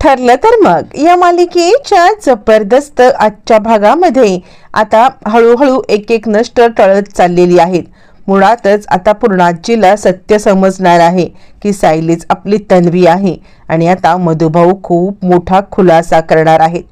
ठरलं तर मग. या मालिकेच्या जबरदस्त आजच्या भागामध्ये आता हळूहळू एक एक नष्ट टळत चाललेली आहेत. मुळातच आता पूर्णाजीला सत्य समजणार आहे की सायलीच आपली तन्वी आहे आणि आता मधुभाऊ खूप मोठा खुलासा करणार आहेत.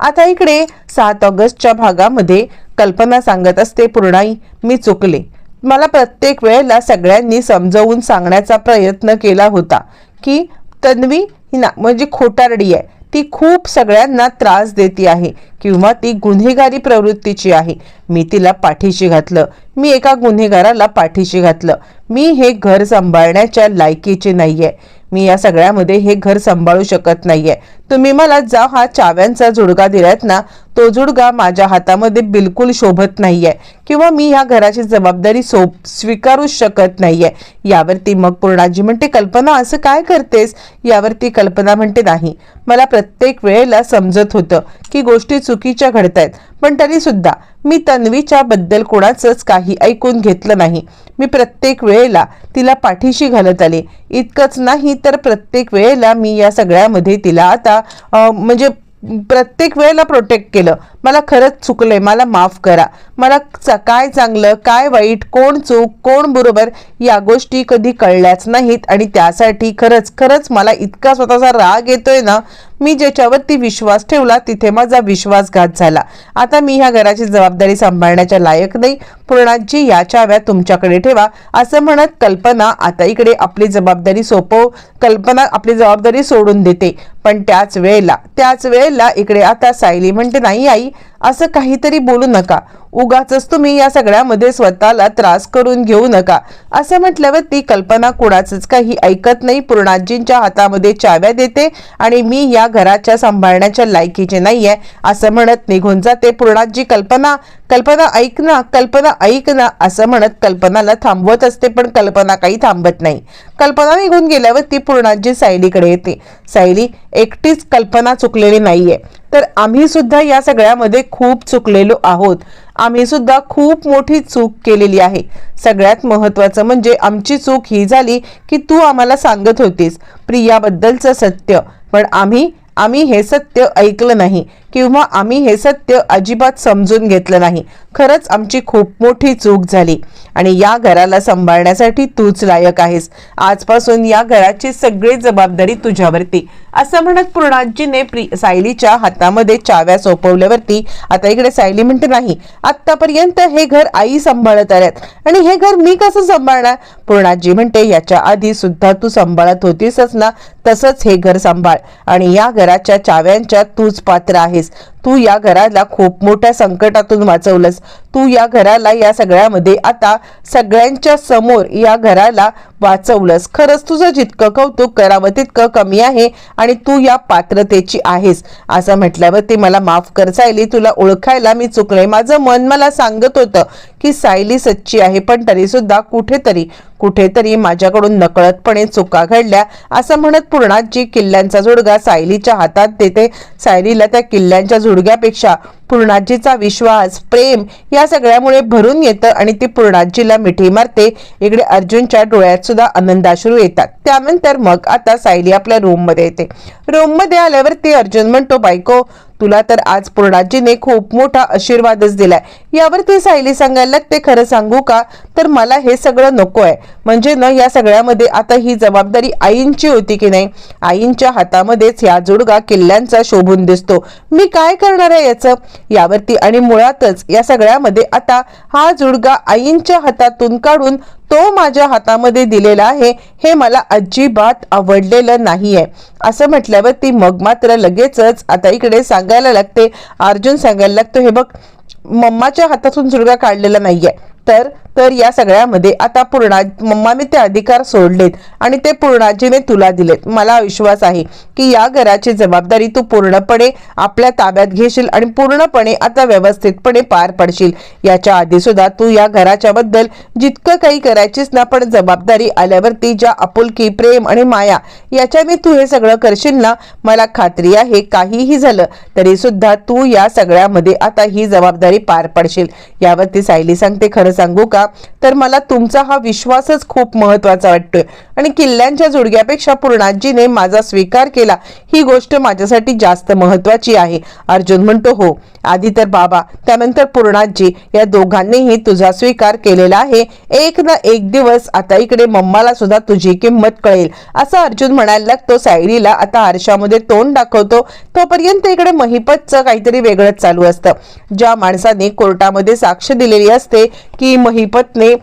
आता इकडे सात ऑगस्टच्या भागामध्ये कल्पना सांगत असते पूर्णाई मी चुकले. मला प्रत्येक वेळेला सगळ्यांनी समजवून सांगण्याचा प्रयत्न केला होता की तन्वी ना म्हणजे खोटारडी आहे. ती खूप सगळ्यांना त्रास देते आहे किंवा ती गुन्हेगारी प्रवृत्तीची आहे. मी तिला पाठीशी घातलं. मी एका गुन्हेगाराला पाठीशी घातलं. मी हे घर सांभाळण्याच्या लायकीचे नाहीये. मी या सगळ्यामध्ये हे घर सांभाळू शकत नाहीये. तुम्ही मला जा हा चाव्यांचा जुडगा दिलात ना तो जुडगा माझ्या हातामध्ये बिलकुल शोभत नाहीये किंवा मी ह्या घराची जबाबदारी सो स्वीकारूच शकत नाहीये. यावरती मग पूर्णाजी म्हणते कल्पना असं काय करतेस? यावरती कल्पना म्हणते नाही. मला प्रत्येक वेळेला समजत होतं की गोष्टी चुकीच्या घडत आहेत पण तरी सुद्धा मी तन्वीच्या बद्दल कोणाचंच काही ऐकून घेतलं नाही. मी प्रत्येक वेळेला तिला पाठीशी घालत आले. इतकंच नाही तर प्रत्येक वेळेला मी या सगळ्यामध्ये तिला आता म्हणजे प्रत्येक वेळेला प्रोटेक्ट केलं. मला खरंच चुकलंय मला माफ करा. मला चा काय चांगलं काय वाईट कोण चूक कोण बरोबर या गोष्टी कधी कळल्याच नाहीत. आणि त्यासाठी खरंच खरंच मला इतका स्वतःचा राग येतोय ना मी ज्याच्यावरती विश्वास ठेवला तिथे माझा विश्वासघात झाला. आता मी ह्या घराची जबाबदारी सांभाळण्याच्या लायक नाही. पूर्णाजी या चाव्या तुमच्याकडे ठेवा. असं म्हणत कल्पना आता इकडे आपली जबाबदारी सोपव कल्पना आपली जबाबदारी सोडून देते. पण त्याच वेळेला त्याच वेळेला इकडे आता सायली म्हणते नाही आई असं काहीतरी बोलू नका. उगाच तुम्ही या सगळ्यामध्ये स्वतःला त्रास करून घेऊ नका. असं म्हटल्यावर ती कल्पना कुणाचंच काही ऐकत नाही. पूर्णाजींच्या हातामध्ये चाव्या देते आणि मी या घराच्या सांभाळण्याच्या लायकीचे नाहीये असं म्हणत निघून जाते पूर्णाजी. कल्पना कल्पना ऐक ना कल्पना ऐक ना असं म्हणत कल्पनाला थांबवत असते पण कल्पना काही थांबत नाही. कल्पना निघून गेल्यावर ती पूर्णाजी सायलीकडे येते. सायली एकटीच कल्पना चुकलेली नाहीये. तर आम्ही सुद्धा या सगळ्यामध्ये खूप चुकलेलो आहोत. आम्ही सुद्धा खूप मोठी चूक केलेली आहे. सगळ्यात महत्त्वाचं म्हणजे आमची चूक ही झाली की तू आम्हाला सांगत होतीस. प्रियाबद्दलचं सत्य. पण आम्ही आम्ही हे सत्य ऐकलं नाही. किंवा आम्ही हे सत्य अजिबात समजून घेतलं नाही. खरंच आमची खूप मोठी चूक झाली. आणि या घराला सांभाळण्यासाठी तूच लायक आहेस. आजपासून या घराची सगळी जबाबदारी तुझ्यावरती. असं म्हणत पूर्णाजीने प्रि सायलीच्या हातामध्ये चाव्या सोपवल्यावरती आता इकडे सायली म्हणते नाही आतापर्यंत हे घर आई सांभाळत आल्यात. आणि हे घर मी कसं सांभाळणार? पूर्णाजी म्हणते याच्या आधी सुद्धा तू सांभाळत होतीसच ना? तसंच हे घर सांभाळ. आणि या घराच्या चाव्यांच्या तूच पात्र आहेस. because तू या घराला खूप मोठ्या संकटातून वाचवलंस. तू या घराला या सगळ्यामध्ये आता सगळ्यांच्या समोर या घराला वाचवलंस. खरंच तुझं जितकं कौतुक करावं तितकं कमी आहे आणि तू या पात्रतेची आहेस. असं म्हटल्यावर ती मला माफ कर सायली. तुला ओळखायला मी चुकले माझं मन मला सांगत होतं की सायली सच्ची आहे पण तरीसुद्धा कुठेतरी कुठेतरी माझ्याकडून नकळतपणे चुका घडल्या. असं म्हणत पूर्णाजी किल्ल्यांचा जोडगा सायलीच्या हातात देते. सायलीला त्या किल्ल्यांच्या जोडग्यापेक्षा पूर्णाजीचा विश्वास प्रेम या सगळ्यामुळे भरून येतं आणि ती पूर्णाजीला मिठी मारते. इकडे अर्जुनच्या डोळ्यात सुद्धा आनंदाश्रू येतात. त्यानंतर मग आता सायली आपल्या रूममध्ये येते. रूममध्ये आल्यावर ती अर्जुन म्हणतो बायको तुला तर आज पूर्णाजीने खूप मोठा आशीर्वादच दिलाय. यावर ती सायली सांगायला लागते खरं सांगू का? तर मला हे सगळं नको आहे म्हणजे न या सगळ्यामध्ये आता ही जबाबदारी आईंची होती की नाही? आईंच्या हातामध्येच या जोडगा किल्ल्यांचा शोभून दिसतो. मी काय करणार आहे याचं? यावरती आणि मुळातच या सगळ्यामध्ये आता हा जुडगा आईंच्या हातातून काढून तो माझ्या हातामध्ये दिलेला आहे हे मला अजिबात आवडलेलं नाहीये. असं म्हटल्यावर ती मग मात्र लगेचच आता इकडे सांगायला लागते अर्जुन सांगायला लागतो हे बघ मम्माच्या हातातून जुडगा काढलेला नाहीये तर तर या सगळ्यामध्ये आता पूर्णा मम्माने ते अधिकार सोडलेत आणि ते पूर्णाजीने तुला दिलेत. मला विश्वास आहे की या घराची जबाबदारी तू पूर्णपणे आपल्या ताब्यात घेशील आणि पूर्णपणे आता व्यवस्थितपणे पार पडशील. याच्या आधी सुद्धा तू या घराच्या बद्दल जितकं काही करायचीस ना पण जबाबदारी आल्यावरती ज्या आपुलकी प्रेम आणि माया याच्याने तू हे सगळं करशील ना मला खात्री आहे काहीही झालं तरी सुद्धा तू या सगळ्यामध्ये आता ही जबाबदारी पार पडशील. यावरती सायली सांगते खरं सांगू का? तर मला तुमचा हा विश्वासच खूप महत्त्वाचा वाटतोय. आणि किल्ल्यांच्या जुडग्यापेक्षा पूर्णाजीने माझा स्वीकार केला ही गोष्ट माझ्यासाठी जास्त महत्वाची आहे. अर्जुन म्हणतो हो आधी तर बाबा त्यानंतर पूर्णाजी या दोघांनीही तुझा स्वीकार केलेला आहे. एक ना एक दिवस आता इकडे मम्माला सुद्धा तुझी किंमत कळेल. असं अर्जुन म्हणायला लागतो सायरीला आता आरशामध्ये तोंड दाखवतो. तोपर्यंत इकडे महिपतचं काहीतरी वेगळंच चालू असतं. ज्या माणसाने कोर्टामध्ये साक्ष दिलेली असते की महिपतने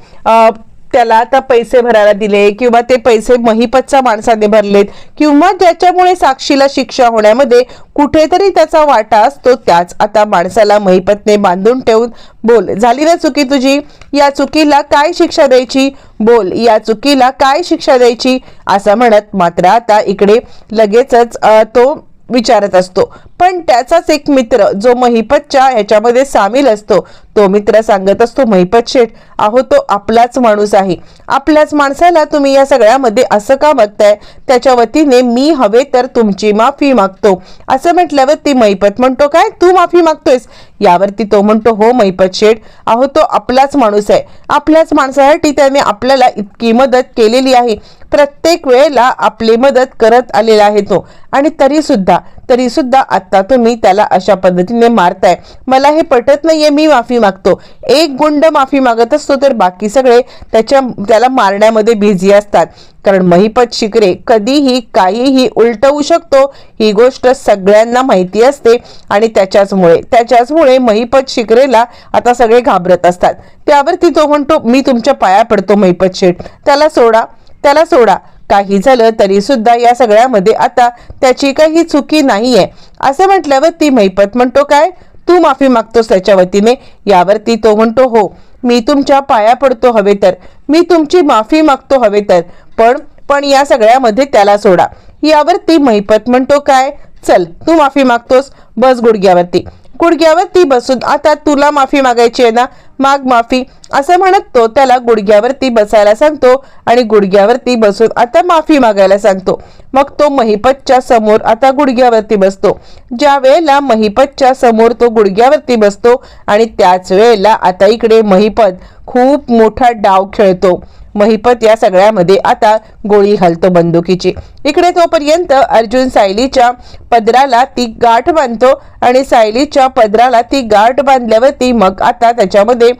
त्याला आता पैसे भरायला दिले किंवा ते पैसे महिपतच्या माणसाने भरलेत किंवा ज्याच्यामुळे साक्षीला शिक्षा होण्यामध्ये कुठेतरी त्याचा वाटा असतो त्याच आता माणसाला महिपतने बांधून ठेवून बोल झाली ना चुकी तुझी? या चुकीला काय शिक्षा द्यायची? बोल या चुकीला काय शिक्षा द्यायची? असं म्हणत मात्र आता इकडे लगेचच तो विचारत असतो. पण त्याचाच एक मित्र जो महिपतच्या ह्याच्यामध्ये सामील असतो. तो मित्र सांगत असतो महिपत शेठ अहो तो आपलाच माणूस आहे. आपल्याच माणसाला तुम्ही या सगळ्यामध्ये असं का बघताय? त्याच्या वतीने मी हवे तर तुमची माफी मागतो. असं म्हटल्यावर ती महिपत म्हणतो काय? तू माफी मागतोयस? यावरती तो म्हणतो हो महिपत शेठ अहो तो आपलाच माणूस आहे. आपल्याच माणसासाठी त्याने आपल्याला इतकी मदत केलेली आहे. प्रत्येक वेळेला आपली मदत करत आलेला आहे तो. आणि तरी सुद्धा तरी सुद्धा आता तुम्ही त्याला अशा पद्धतीने मारताय. मला हे पटत नाहीये मी माफी मागतो. एक गुंड माफी मागत असतो तर बाकी सगळे त्याच्या त्याला मारण्यामध्ये बिझी असतात. कारण महिपत शिकरे कधीही काहीही उलटवू शकतो ही गोष्ट सगळ्यांना माहिती असते आणि त्याच्याचमुळे त्याच्याचमुळे महिपत शिकरेला आता सगळे घाबरत असतात. त्यावरती तो म्हणतो मी तुमच्या पाया पडतो महिपत शेठ. त्याला सोडा त्याला सोडा. काही झालं तरी सुद्धा या सगळ्यामध्ये आता त्याची काही चुकी नाहीये. असं म्हटल्यावर ती महिपत म्हणतो काय? तू माफी मागतोस त्याच्या वतीने. यावरती तो म्हणतो हो मी तुमच्या पाया पडतो हवे तर. मी तुमची माफी मागतो हवे तर. पण पण या सगळ्यामध्ये त्याला सोडा. यावरती महिपत म्हणतो काय? चल तू माफी मागतोस. बस गुडघ्यावरती. गुडघ्यावरती बसून आता तुला माफी मागायची आहे ना? माग माफी असं म्हणत तो त्याला गुडघ्यावरती बसायला सांगतो आणि गुडघ्यावरती बसून आता माफी मागायला सांगतो. मग तो महिपतच्या समोर आता गुडघ्यावरती बसतो. ज्या वेळेला महिपतच्या समोर तो गुडघ्यावरती बसतो आणि त्याच वेळेला आता इकडे महिपत खूप मोठा डाव खेळतो. महिपत या सगळ्यामध्ये आता गोळी घालतो बंदुकीची. इकडे तोपर्यंत अर्जुन सायलीच्या पदराला ती गाठ बांधतो आणि सायलीच्या पदराला ती गाठ बांधल्यावरती मग आता त्याच्यामध्ये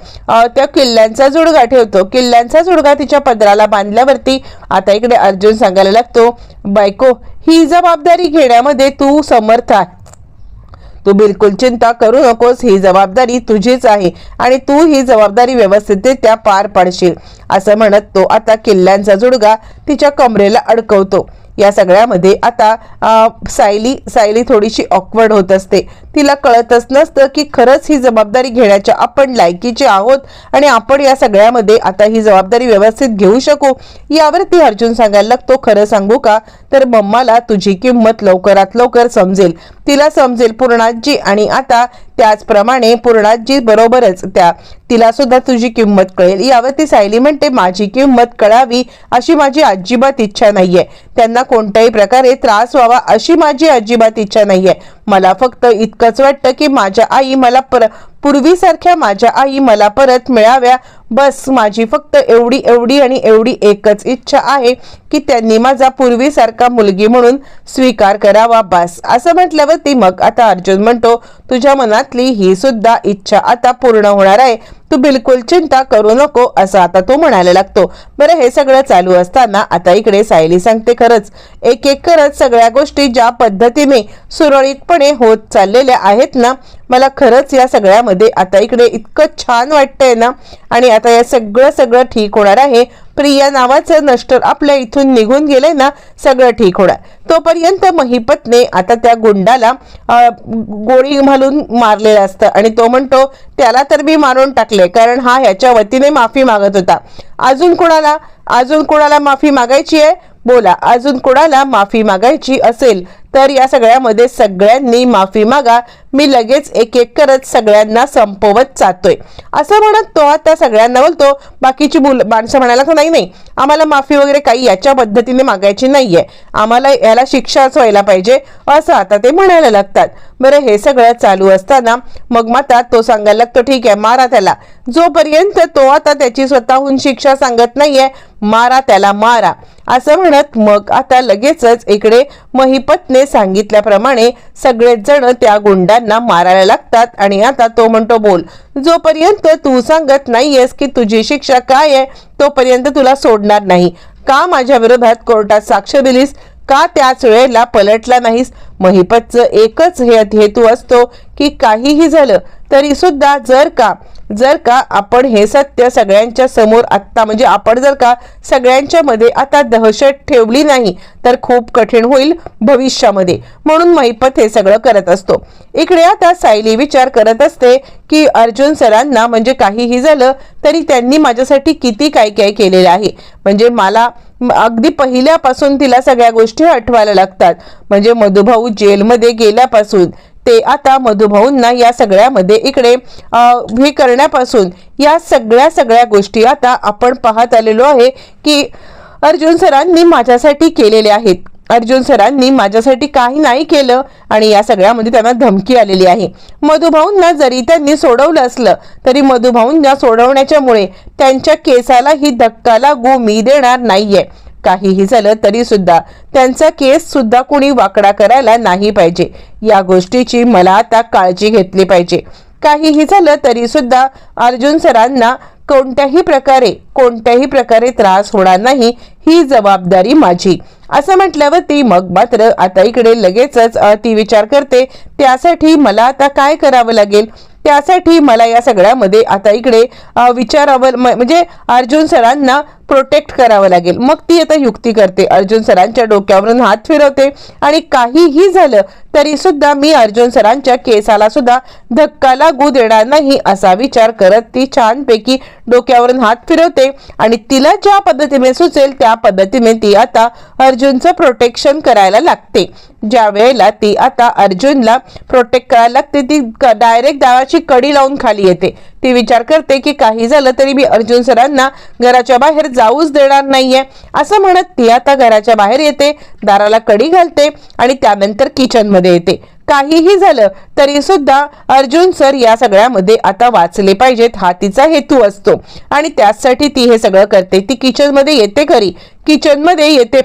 त्या किल्ल्यांचा जुडगा ठेवतो. किल्ल्यांचा जुडगा तिच्या पदराला बांधल्यावरती आता इकडे अर्जुन सांगायला लागतो बायको ही जबाबदारी घेण्यामध्ये तू समर्थ आहे. तू बिलकुल चिंता करू नकोस ही जबाबदारी तुझीच आहे आणि तू ही जबाबदारी व्यवस्थितरित्या पार पाडशील असं म्हणत तो आता किल्ल्यांचा जुडगा तिच्या कमरेला अडकवतो. या सगळ्यामध्ये आता सायली सायली थोडीशी ऑकवर्ड होत असते. तिला कळतच नसतं की खरंच ही जबाबदारी घेण्याच्या आपण लायकीचे आहोत आणि आपण या सगळ्यामध्ये आता ही जबाबदारी व्यवस्थित घेऊ शकू. यावरती अर्जुन सांगायला लागतो खरं सांगू का? तर मम्माला तुझी किंमत लवकरात लवकर समजेल. तिला समजेल पूर्णाजी आणि आता त्याचप्रमाणे पूर्णाजी बरोबरच त्या तिला सुद्धा तुझी किंमत कळेल. यावरती सायली म्हणते माझी किंमत कळावी अशी माझी अजिबात इच्छा नाहीये. त्यांना कोणत्याही प्रकारे त्रास व्हावा अशी माझी अजिबात इच्छा नाहीये. मला फक्त इतकंच वाटतं की माझ्या आई मला पर पूर्वीसारख्या माझ्या आई मला परत मिळाव्या. बस माझी फक्त एवढी एवढी आणि एवढी एकच इच्छा आहे की त्यांनी माझा पूर्वीसारखा मुलगी म्हणून स्वीकार करावा. बस असं म्हटल्यावर ती मग आता अर्जुन म्हणतो तुझ्या मनातली ही सुद्धा इच्छा आता पूर्ण होणार आहे. तू बिलकुल चिंता करू नको असं आता तो म्हणायला लागतो. बरं हे सगळं चालू असताना आता इकडे सायली सांगते खरंच. एक एक करत सगळ्या गोष्टी ज्या पद्धतीने सुरळीतपणे होत चाललेल्या आहेत ना मला खरंच या सगळ्यामध्ये आता इकडे इतकं छान वाटतंय ना आणि आता या सगळं सगळं ठीक होणार आहे. प्रिया नावाचं नष्टर आपल्या इथून निघून गेलंय ना सगळं ठीक होणार. तोपर्यंत महिपतने आता त्या गुंडाला गोळी घालून मारलेलं असतं. आणि तो म्हणतो त्याला तर मी मारून टाकले कारण हा ह्याच्या वतीने माफी मागत होता. अजून कोणाला? अजून कोणाला माफी मागायची आहे? बोला अजून कोणाला माफी मागायची असेल तर या सगळ्यामध्ये सगळ्यांनी माफी मागा. मी लगेच एक एक करत सगळ्यांना संपवत जातोय. असं म्हणत तो आता सगळ्यांना बोलतो बाकीची मुल माणसं म्हणायला तर नाही नाही आम्हाला माफी वगैरे काही याच्या पद्धतीने मागायची नाहीये. आम्हाला याला शिक्षाच व्हायला पाहिजे. असं आता ते म्हणायला लागतात. बरं हे सगळं चालू असताना मग माता तो सांगायला लागतो ठीक आहे मारा त्याला. जोपर्यंत तो आता त्याची स्वतःहून शिक्षा सांगत नाहीये मारा त्याला मारा. असं म्हणत मग आता लगेचच इकडे महिपतने सांगितल्याप्रमाणे सगळेच जण त्या गुंडांना मारायला लागतात आणि आता तो म्हणतो बोल जोपर्यंत तू सांगत नाहीयेस की तुझी शिक्षा काय आहे तोपर्यंत तुला सोडणार नाही. का माझ्या विरोधात कोर्टात साक्ष दिलीस? का त्याच वेळेला पलटला नाहीस? महिपतचं एकच हे हेतू असतो की काहीही झालं तरी सुद्धा जर का जर का आपण हे सत्य सगळ्यांच्या समोर आत्ता म्हणजे आपण जर का सगळ्यांच्या मध्ये आता दहशत ठेवली नाही तर खूप कठीण होईल भविष्यामध्ये. म्हणून महिपत हे सगळं करत असतो. इकडे आता सायली विचार करत असते की अर्जुन सरांना म्हणजे काहीही झालं तरी त्यांनी माझ्यासाठी किती काय काय केलेलं आहे. म्हणजे मला अगदी पहिल्यापासून तिला सगळ्या गोष्टी आठवायला लागतात. म्हणजे मधुभाऊ जेलमध्ये गेल्यापासून ते आता मधुभाऊंना या सगळ्यामध्ये इकडे हे करण्यापासून या सगळ्या सगळ्या गोष्टी आता आपण पाहत आलेलो आहे की अर्जुन सरांनी माझ्यासाठी केलेले आहेत. अर्जुन सरांनी माझ्यासाठी काही नाही केलं आणि या सगळ्यामध्ये त्यांना धमकी आलेली आहे. मधुभाऊंना जरी त्यांनी सोडवलं असलं तरी मधुभाऊंना सोडवण्याच्यामुळे त्यांच्या केसालाही धक्का लागू मी देणार नाहीये. काहीही झालं तरी सुद्धा त्यांचा केस सुद्धा कुणी वाकडा करायला नाही पाहिजे. या गोष्टीची मला आता काळजी घेतली पाहिजे. काहीही झालं तरी सुद्धा अर्जुन सरांना कोणत्याही प्रकारे कोणत्याही प्रकारे त्रास होणार नाही ही जबाबदारी माझी. असं म्हटल्यावरती मग मात्र आता इकडे लगेचच ती विचार करते त्यासाठी मला आता काय करावं लागेल? त्यासाठी मला या सगळ्यामध्ये आता इकडे विचारावर विचारावं म्हणजे अर्जुन सरांना प्रोटेक्ट करावं लागेल. मग ती आता युक्ती करते. अर्जुन सरांच्या डोक्यावरून हात फिरवते. आणि काहीही झालं तरी सुद्धा मी अर्जुन सरांच्या केसाला सुद्धा धक्का लागू देणार नाही असा विचार करत ती छानपैकी डोक्यावरून हात फिरवते. आणि तिला ज्या पद्धतीने सुचेल त्या पद्धतीने ती आता अर्जुनचं प्रोटेक्शन करायला लागते. ज्या वेळेला ती आता अर्जुनला प्रोटेक्ट करायला लागते ती डायरेक्ट दावाची कडी लावून खाली येते. ती विचार करते की काही झालं तरी मी अर्जुन सरांना घराच्या बाहेर जाऊच देणार नाहीये. असं म्हणत ती आता घराच्या बाहेर येते दाराला कडी घालते आणि त्यानंतर किचनमध्ये येते. काहीही झालं तरी सुद्धा अर्जुन सर या सगळ्यामध्ये आता वाचले पाहिजेत हा तिचा हेतू असतो. आणि त्यासाठी ती हे सगळं करते. ती किचनमध्ये येते खरी किचनमध्ये येते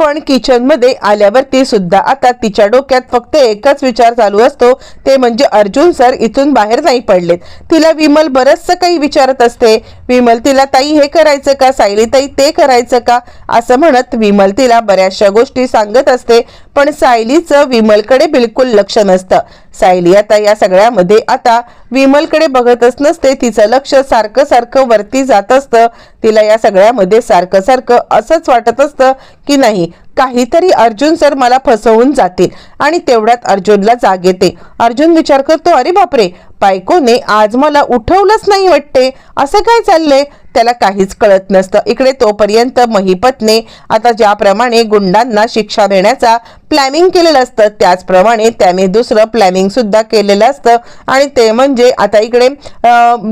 पण किचनमध्ये आल्यावरती सुद्धा आता तिच्या डोक्यात फक्त एकच विचार चालू असतो. ते म्हणजे अर्जुन सर इथून बाहेर नाही पडलेत. तिला विमल बरचसं काही विचारत असते. विमल तिला ताई हे करायचं का? सायली ताई ते करायचं का? असं म्हणत विमल तिला बऱ्याचशा गोष्टी सांगत असते पण सायलीचं विमलकडे बिलकुल लक्ष नसतं. सायली आता या सगळ्यामध्ये आता विमलकडे बघतच नसते. तिचं लक्ष सारखं सारखं वरती जात असतं. तिला या सगळ्यामध्ये सारखं सारखं असंच वाटत असतं की नाही काहीतरी अर्जुन सर मला फसवून जातील आणि तेवढ्यात अर्जुनला जाग येते. अर्जुन विचार करतो अरे बापरे! बायकोने आज मला उठवलंच नाही वाटते. असं काय चाललंय? त्याला काहीच कळत नसतं. इकडे तोपर्यंत महिपतने आता ज्याप्रमाणे गुंडांना शिक्षा देण्याचा प्लॅनिंग केलेलं असतं त्याचप्रमाणे त्याने दुसरं प्लॅनिंग सुद्धा केलेलं असतं. आणि ते म्हणजे आता इकडे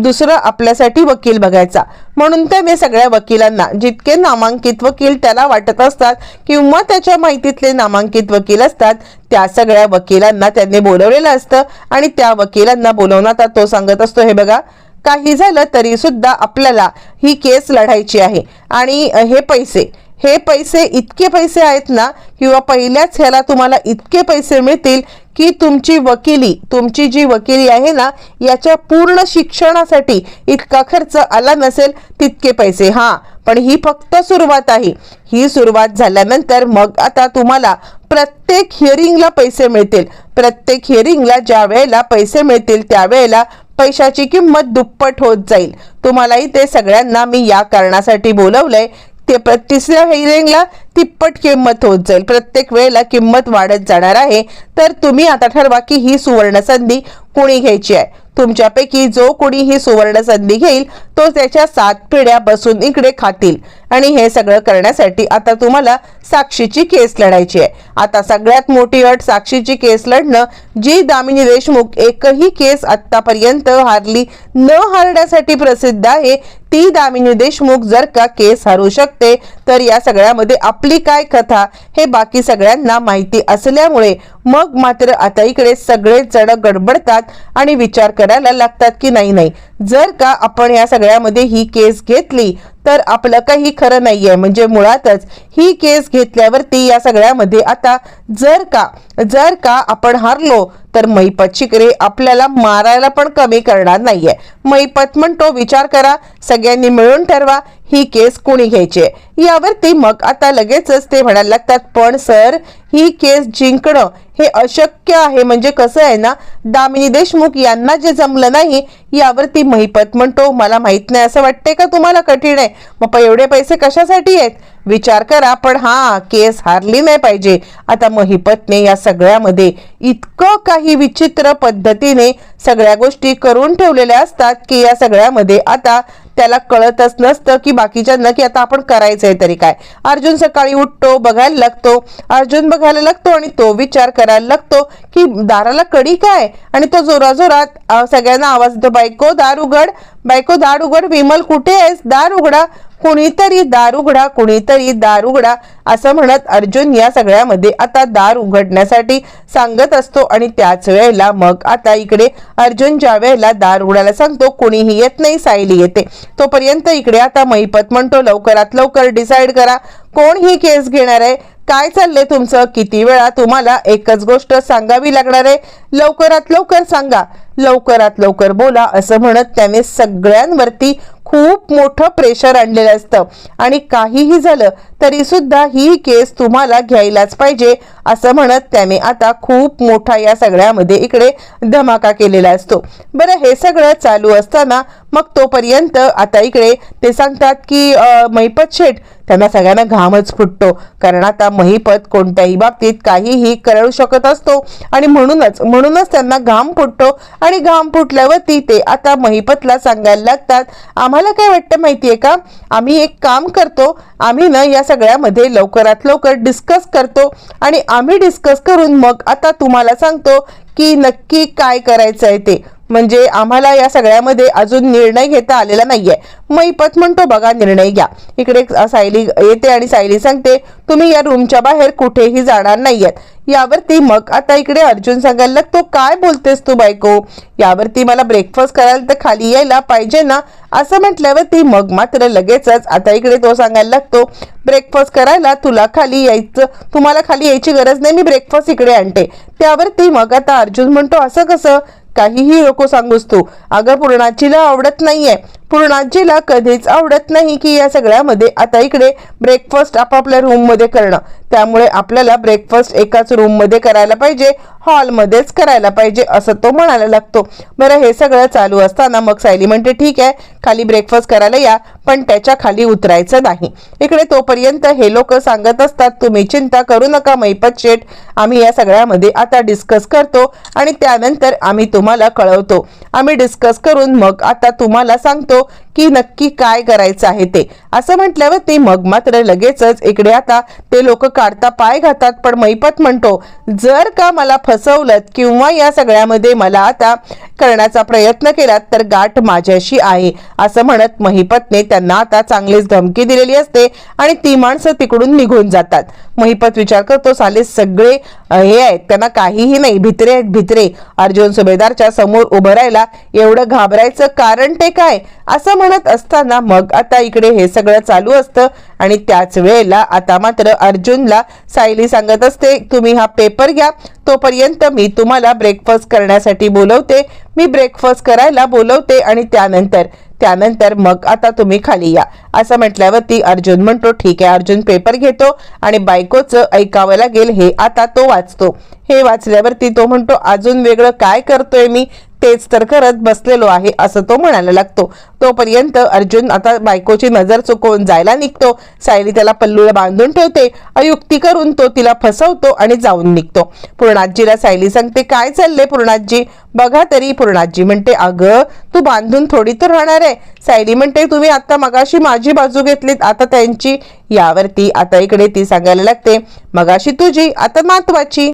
दुसरं आपल्यासाठी वकील बघायचा. म्हणून त्याने सगळ्या वकिलांना जितके नामांकित वकील त्याला वाटत असतात किंवा त्याच्या माहितीतले नामांकित वकील असतात त्या सगळ्या वकिलांना त्यांनी बोलवलेलं असतं. आणि त्या वकिलांना बोलवण्यात आता तो सांगत असतो हे बघा काही झालं तरी सुद्धा आपल्याला ही केस लढायची आहे. आणि हे पैसे हे पैसे इतके पैसे आहेत ना किंवा पहिल्याच ह्याला तुम्हाला इतके पैसे मिळतील की तुमची वकिली तुमची जी वकिली आहे ना याच्या पूर्ण शिक्षणासाठी इतका खर्च आला नसेल तितके पैसे. हां पण ही फक्त सुरुवात आहे. ही सुरुवात झाल्यानंतर मग आता तुम्हाला प्रत्येक हिअरिंगला पैसे मिळतील. प्रत्येक हिअरिंगला ज्या वेळेला पैसे मिळतील त्यावेळेला पैशाची किंमत दुप्पट होत जाईल. तुम्हालाही ते सगळ्यांना मी या कारणासाठी बोलवलंय. ते तिसऱ्या हिअरिंगला तिप्पट किंमत होत जाईल. प्रत्येक वेळेला किंमत वाढत जाणार आहे. तर तुम्ही आता ठरवा की ही सुवर्ण संधी कोणी घ्यायची आहे? तुमच्यापैकी जो कोणी ही सुवर्ण संधी घेईल तो त्याच्या सात पिढ्या बसून इकडे खातील. आणि हे सगळं करण्यासाठी आता तुम्हाला साक्षीची केस लढायची आहे. आता सगळ्यात मोठी अट साक्षीची केस लढणं जी दामिनी देशमुख एकही केस आतापर्यंत हारली न हारण्यासाठी प्रसिद्ध आहे ती दामिनी देशमुख जर का केस हरू शकते तर या सगळ्यामध्ये आपली काय कथा हे बाकी सगळ्यांना माहिती असल्यामुळे मग मात्र आता इकडे सगळेच जण गडबडतात आणि विचार करायला लागतात की नाही नाही. जर का आपण या सगळ्यामध्ये ही केस घेतली तर आपलं काही खरं नाहीये. म्हणजे मुळातच ही केस घेतल्यावरती या सगळ्यामध्ये आता जर का जर का आपण हारलो तर महिपत शिकरे आपल्याला मारायला पण कमी करणार नाहीये. महिपत म्हणतो विचार करा. सगळ्यांनी मिळून ठरवा. ही केस कोणी घ्यायची आहे? यावरती मग आता लगेचच ते म्हणायला लागतात पण सर ही केस जिंकणं हे अशक्य आहे. म्हणजे कसं आहे ना दामिनी देशमुख यांना जे जमलं नाही यावरती महिपत म्हणतो मला माहीत नाही. असं वाटते का तुम्हाला? कठीण आहे. मग एवढे पैसे कशासाठी आहेत? विचार करा पण हा केस हारली नाही पाहिजे. आता महिपतने या सगळ्यामध्ये इतकं काही विचित्र पद्धतीने सगळ्या गोष्टी करून ठेवलेल्या असतात की या सगळ्यामध्ये आता त्याला कळतच नसतं की बाकीच्यांना की आता आपण करायचंय तरी काय. अर्जुन सकाळी उठतो बघायला लागतो. अर्जुन बघायला लागतो आणि तो विचार करायला लागतो की दाराला कडी काय? आणि तो जोराजोरात सगळ्यांना आवाज देतो बायको दार उघड. बायको दार उघड. विमल कुठे आहेस? दार उघडा. कुणीतरी दार उघडा कुणीतरी दार उघडा असं म्हणत अर्जुन या सगळ्यामध्ये आता दार उघडण्यासाठी सांगत असतो आणि त्याच वेळेला मग आता इकडे अर्जुन ज्या वेळेला दार उघडायला सांगतो कुणीही येत नाही सायली येते. तोपर्यंत इकडे आता महिपत म्हणतो लवकरात लवकर डिसाईड करा. कोण ही केस घेणार आहे? काय चाललंय तुमचं? किती वेळा तुम्हाला एकच गोष्ट सांगावी लागणार आहे? लवकरात लवकर सांगा. लवकरात लवकर बोला असं म्हणत त्याने सगळ्यांवरती खूप मोठं प्रेशर आणलेलं असतं. आणि काहीही झालं तरी सुद्धा ही केस तुम्हाला घ्यायलाच पाहिजे असं म्हणत त्याने आता खूप मोठा या सगळ्यामध्ये इकडे धमाका केलेला असतो. बरं हे सगळं चालू असताना मग तोपर्यंत आता इकडे ते सांगतात की महिपत शेठ त्यांना सगळ्यांना घामच फुटतो. कारण आता महिपत कोणत्याही बाबतीत काहीही करू शकत असतो आणि म्हणूनच म्हणूनच त्यांना घाम फुटतो. आणि घाम फुटल्यावरती ते आता महिपतला सांगायला लागतात आम्हाला काय वाटतं माहितीये का? आम्ही एक काम करतो आम्ही ना या सगळ्यामध्ये लवकरात लवकर डिस्कस करतो आणि आम्ही डिस्कस करून मग आता तुम्हाला सांगतो की नक्की काय करायचं आहे ते. म्हणजे आम्हाला या सगळ्यामध्ये अजून निर्णय घेता आलेला नाहीये. मैपत म्हणतो बघा निर्णय घ्या. इकडे सायली येते आणि सायली सांगते तुम्ही या रूमच्या बाहेर कुठेही जाणार नाहीयेत. यावरती मग आता इकडे अर्जुन सांगायला लागतो काय बोलतेस तू बायको? यावरती मला ब्रेकफास्ट करायला तर खाली यायला पाहिजे ना? असं म्हटल्यावरती मग मात्र लगेचच आता इकडे तो सांगायला लागतो ब्रेकफास्ट करायला तुला खाली यायचं तुम्हाला खाली यायची गरज नाही मी ब्रेकफास्ट इकडे आणते. त्यावरती मग आता अर्जुन म्हणतो असं कसं? काहीही नको सांगूस तू. अगं पूर्णाचीला आवडत नाहीये. पूर्णाजीला कधीच आवडत नाही की या सगळ्यामध्ये आता इकडे ब्रेकफास्ट आपापल्या रूममध्ये करणं. त्यामुळे आपल्याला ब्रेकफास्ट एकाच रूममध्ये करायला पाहिजे हॉलमध्येच करायला पाहिजे असं तो म्हणायला लागतो. बरं हे सगळं चालू असताना मग सायली म्हणते ठीक आहे खाली ब्रेकफास्ट करायला या पण त्याच्याखाली उतरायचं नाही. इकडे तोपर्यंत हे लोक सांगत असतात तुम्ही चिंता करू नका मैपत शेठ. आम्ही या सगळ्यामध्ये आता डिस्कस करतो आणि त्यानंतर आम्ही तुम्हाला कळवतो. आम्ही डिस्कस करून मग आता तुम्हाला सांगतो की नक्की काय करायचं आहे ते. असं म्हटल्यावर ते मग मात्र लगेचच इकडे आता ते लोक काढता पाय घातात पण मैपत म्हणतो जर का मला फसवलं किंवा या सगळ्यामध्ये मला आता करण्याचा प्रयत्न केला तर गाठ माझ्याशी आहे असं म्हणत महिपतने त्यांना आता चांगलीच धमकी दिलेली असते आणि ती माणसं तिकडून निघून जातात. महिपत विचार करतो साले सगळे हे आहेत त्यांना काहीही नाही भित्रे आहेत भित्रे. अर्जुन सुभेदारच्या समोर उभं राहायला एवढं घाबरायचं कारण ते काय? असं म्हणत असताना मग आता इकडे हे सगळं चालू असतं आणि त्याच वेळेला आता मात्र अर्जुनला सायली सांगत असते तुम्ही हा पेपर घ्या तोपर्यंत मी तुम्हाला ब्रेकफास्ट करण्यासाठी बोलवते. मी ब्रेकफास्ट करायला बोलवते आणि त्यानंतर त्यानंतर मग आता तुम्ही खाली या. असं म्हटल्यावरती अर्जुन म्हणतो ठीक आहे अर्जुन पेपर घेतो आणि बायकोचं ऐकावं लागेल हे आता तो वाचतो. हे वाचल्यावरती तो म्हणतो अजून वेगळं काय करतोय मी? तेच तर करत बसलेलो आहे असं तो म्हणायला लागतो. तोपर्यंत अर्जुन आता बायकोची नजर चुकवून जायला निघतो. सायली त्याला पल्लूला बांधून ठेवते. अयुक्ती करून तो तिला फसवतो आणि जाऊन निघतो. पूर्णाजीला सायली सांगते काय चालले पूर्णाजी? बघा तरी पूर्णाजी म्हणते अगं तू बांधून थोडी तर राहणार आहे. सायली म्हणते तुम्ही आता मगाशी माझी बाजू घेतलीत आता त्यांची. यावरती आता इकडे ती सांगायला लागते मगाशी तुझी आता महत्वाची